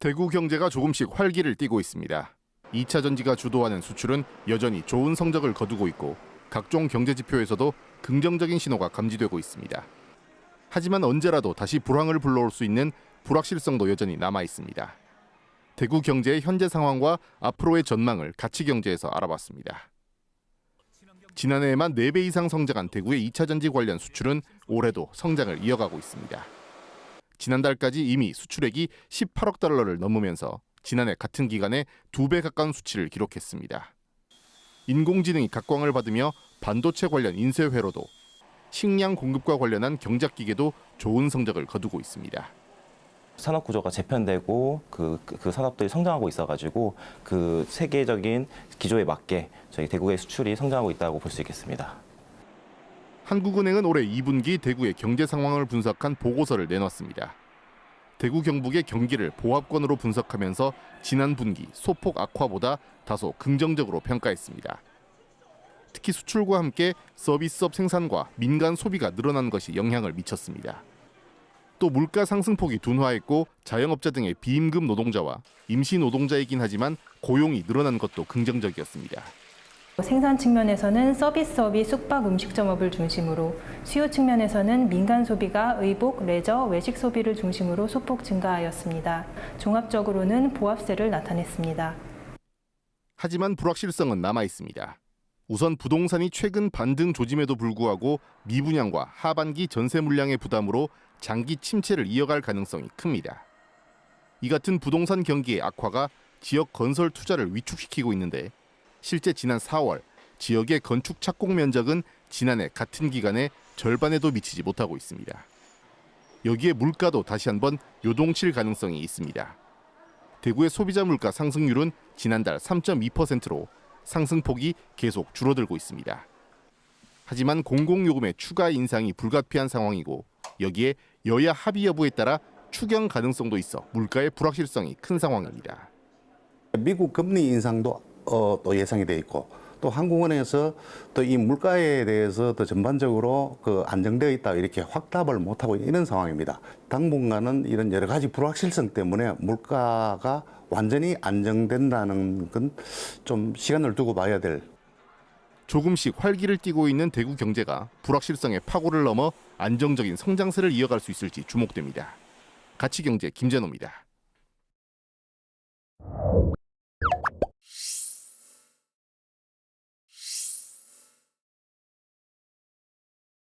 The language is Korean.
대구 경제가 조금씩 활기를 띠고 있습니다. 2차 전지가 주도하는 수출은 여전히 좋은 성적을 거두고 있고 각종 경제 지표에서도 긍정적인 신호가 감지되고 있습니다. 하지만 언제라도 다시 불황을 불러올 수 있는 불확실성도 여전히 남아 있습니다. 대구 경제의 현재 상황과 앞으로의 전망을 가치 경제에서 알아봤습니다. 지난해에만 4배 이상 성장한 대구의 2차 전지 관련 수출은 올해도 성장을 이어가고 있습니다. 지난달까지 이미 수출액이 18억 달러를 넘으면서 지난해 같은 기간에 두 배 가까운 수치를 기록했습니다. 인공지능이 각광을 받으며 반도체 관련 인쇄 회로도 식량 공급과 관련한 경작 기계도 좋은 성적을 거두고 있습니다. 산업 구조가 재편되고 그, 그, 그 산업들이 성장하고 있어가지고 그 세계적인 기조에 맞게 저희 대구의 수출이 성장하고 있다고 볼 수 있겠습니다. 한국은행은 올해 2분기 대구의 경제 상황을 분석한 보고서를 내놨습니다. 대구 경북의 경기를 보합권으로 분석하면서 지난 분기 소폭 악화보다 다소 긍정적으로 평가했습니다. 특히 수출과 함께 서비스업 생산과 민간 소비가 늘어난 것이 영향을 미쳤습니다. 또 물가 상승폭이 둔화했고 자영업자 등의 비임금 노동자와 임시 노동자이긴 하지만 고용이 늘어난 것도 긍정적이었습니다. 생산 측면에서는 서비스업이 숙박 음식점업을 중심으로 수요 측면에서는 민간 소비가 의복, 레저, 외식 소비를 중심으로 소폭 증가하였습니다. 종합적으로는 보합세를 나타냈습니다. 하지만 불확실성은 남아 있습니다. 우선 부동산이 최근 반등 조짐에도 불구하고 미분양과 하반기 전세 물량의 부담으로 장기 침체를 이어갈 가능성이 큽니다. 이 같은 부동산 경기의 악화가 지역 건설 투자를 위축시키고 있는데 실제 지난 4월 지역의 건축 착공 면적은 지난해 같은 기간에 절반에도 미치지 못하고 있습니다. 여기에 물가도 다시 한번 요동칠 가능성이 있습니다. 대구의 소비자 물가 상승률은 지난달 3.2%로 상승폭이 계속 줄어들고 있습니다. 하지만 공공요금의 추가 인상이 불가피한 상황이고 여기에 여야 합의 여부에 따라 추경 가능성도 있어 물가의 불확실성이 큰 상황입니다. 미국 금리 인상도 어, 또 예상이 돼 있고 또 한국은행에서 또 이 물가에 대해서 더 전반적으로 그 안정되어 있다 이렇게 확답을 못 하고 있는 상황입니다. 당분간은 이런 여러 가지 불확실성 때문에 물가가 완전히 안정된다는 건 좀 시간을 두고 봐야 될 조금씩 활기를 띠고 있는 대구 경제가 불확실성의 파고를 넘어 안정적인 성장세를 이어갈 수 있을지 주목됩니다. 가치경제 김재노입니다.